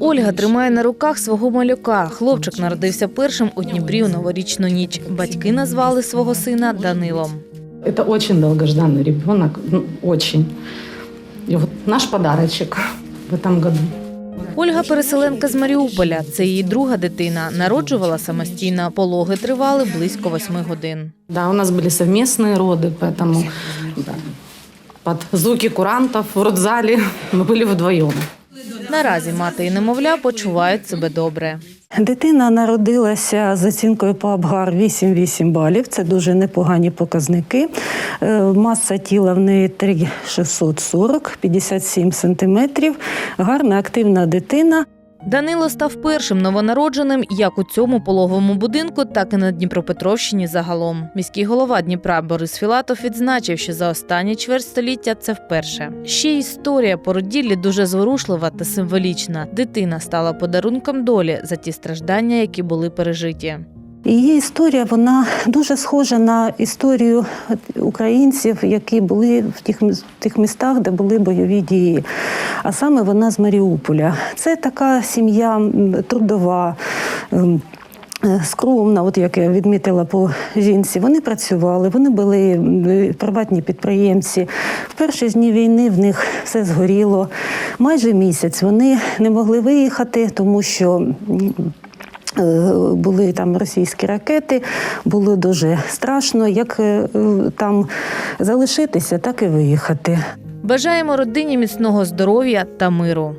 Ольга тримає на руках свого малюка. Хлопчик народився першим у Дніпрі у новорічну ніч. Батьки назвали свого сина Данилом. Это очень долгожданный ребенок, ну, очень. И вот наш подарочек в этом году. Ольга переселенка з Маріуполя. Це її друга дитина. Народжувала самостійно. Пологи тривали близько восьми годин. Да, у нас были совместные роды, поэтому да, под звуки курантов в родзале мы были вдвоем. Наразі мати і немовля почувають себе добре. Дитина народилася з оцінкою по Абгар 8-8 балів. Це дуже непогані показники. Е, Маса тіла в неї 3640, 57 сантиметрів. Гарна активна дитина. Данило став першим новонародженим як у цьому пологовому будинку, так і на Дніпропетровщині загалом. Міський голова Дніпра Борис Філатов відзначив, що за останні чверть століття це вперше. Ще історія породіллі дуже зворушлива та символічна. Дитина стала подарунком долі за ті страждання, які були пережиті. Її історія вона дуже схожа на історію українців, які були в тих, тих містах, де були бойові дії. А саме вона з Маріуполя. Це така сім'я трудова. ем, е, Скромна, от як я відмітила по жінці, вони працювали, вони були приватні підприємці. В перші дні війни в них все згоріло. Майже місяць вони не могли виїхати, тому що Були там російські ракети, було дуже страшно, як е, е, там залишитися, так і виїхати. Бажаємо родині міцного здоров'я та миру.